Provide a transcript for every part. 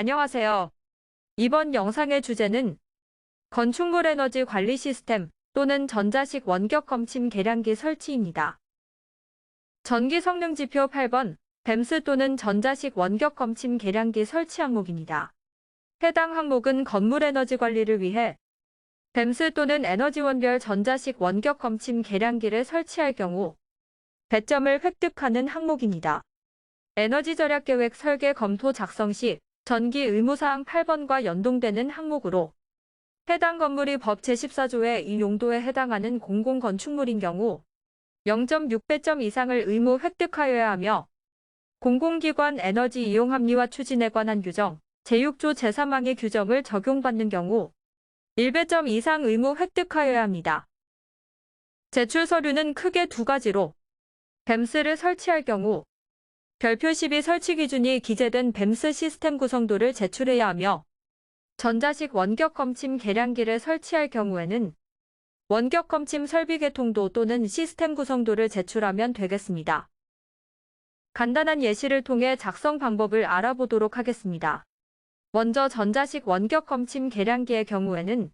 안녕하세요. 이번 영상의 주제는 건축물 에너지 관리 시스템 또는 전자식 원격 검침 계량기 설치입니다. 전기 성능 지표 8번 뱀스 또는 전자식 원격 검침 계량기 설치 항목입니다. 해당 항목은 건물 에너지 관리를 위해 뱀스 또는 에너지원별 전자식 원격 검침 계량기를 설치할 경우 배점을 획득하는 항목입니다. 에너지 절약 계획 설계 검토 작성 시 전기 의무사항 8번과 연동되는 항목으로 해당 건물이 법 제14조의 이 용도에 해당하는 공공건축물인 경우 0.6배점 이상을 의무 획득하여야 하며 공공기관 에너지 이용 합리화 추진에 관한 규정 제6조 제3항의 규정을 적용받는 경우 1배점 이상 의무 획득하여야 합니다. 제출 서류는 크게 두 가지로 뱀스를 설치할 경우 별표 12 설치 기준이 기재된 뱀스 시스템 구성도를 제출해야 하며 전자식 원격 검침 계량기를 설치할 경우에는 원격 검침 설비 개통도 또는 시스템 구성도를 제출하면 되겠습니다. 간단한 예시를 통해 작성 방법을 알아보도록 하겠습니다. 먼저 전자식 원격 검침 계량기의 경우에는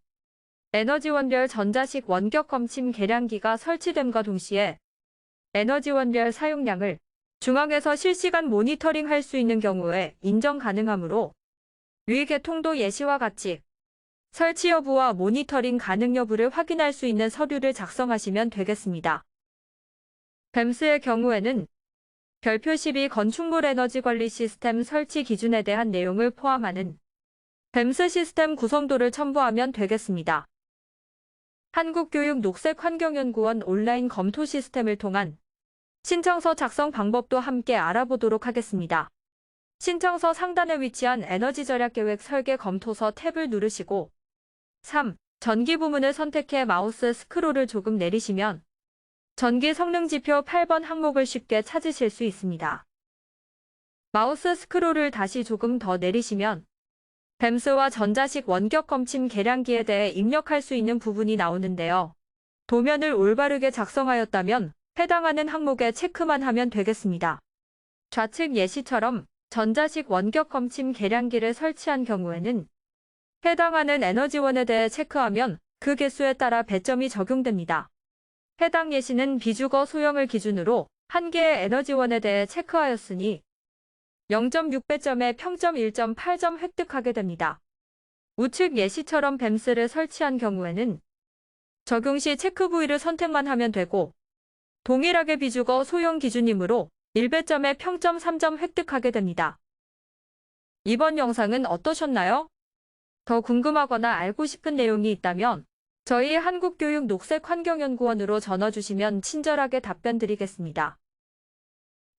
에너지원별 전자식 원격 검침 계량기가 설치됨과 동시에 에너지원별 사용량을 중앙에서 실시간 모니터링 할 수 있는 경우에 인정 가능하므로 위 개통도 예시와 같이 설치 여부와 모니터링 가능 여부를 확인할 수 있는 서류를 작성하시면 되겠습니다. 뱀스의 경우에는 별표 12 건축물 에너지 관리 시스템 설치 기준에 대한 내용을 포함하는 뱀스 시스템 구성도를 첨부하면 되겠습니다. 한국교육 녹색환경연구원 온라인 검토 시스템을 통한 신청서 작성 방법도 함께 알아보도록 하겠습니다. 신청서 상단에 위치한 에너지 절약 계획 설계 검토서 탭을 누르시고 3. 전기 부문을 선택해 마우스 스크롤을 조금 내리시면 전기 성능 지표 8번 항목을 쉽게 찾으실 수 있습니다. 마우스 스크롤을 다시 조금 더 내리시면 뱀스와 전자식 원격 검침 계량기에 대해 입력할 수 있는 부분이 나오는데요. 도면을 올바르게 작성하였다면 해당하는 항목에 체크만 하면 되겠습니다. 좌측 예시처럼 전자식 원격 검침 계량기를 설치한 경우에는 해당하는 에너지원에 대해 체크하면 그 개수에 따라 배점이 적용됩니다. 해당 예시는 비주거 소형을 기준으로 한 개의 에너지원에 대해 체크하였으니 0.6배점에 평점 1.8점 획득하게 됩니다. 우측 예시처럼 뱀스를 설치한 경우에는 적용 시 체크 부위를 선택만 하면 되고 동일하게 비주거 소형 기준이므로 1배점에 평점 3점 획득하게 됩니다. 이번 영상은 어떠셨나요? 더 궁금하거나 알고 싶은 내용이 있다면 저희 한국교육 녹색환경연구원으로 전화 주시면 친절하게 답변 드리겠습니다.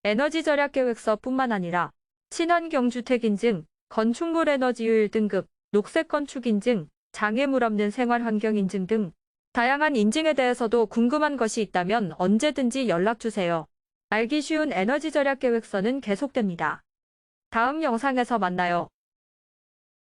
에너지 절약 계획서뿐만 아니라 친환경 주택 인증, 건축물 에너지효율 등급, 녹색 건축 인증, 장애물 없는 생활 환경 인증 등 다양한 인증에 대해서도 궁금한 것이 있다면 언제든지 연락 주세요. 알기 쉬운 에너지 절약 계획서는 계속됩니다. 다음 영상에서 만나요.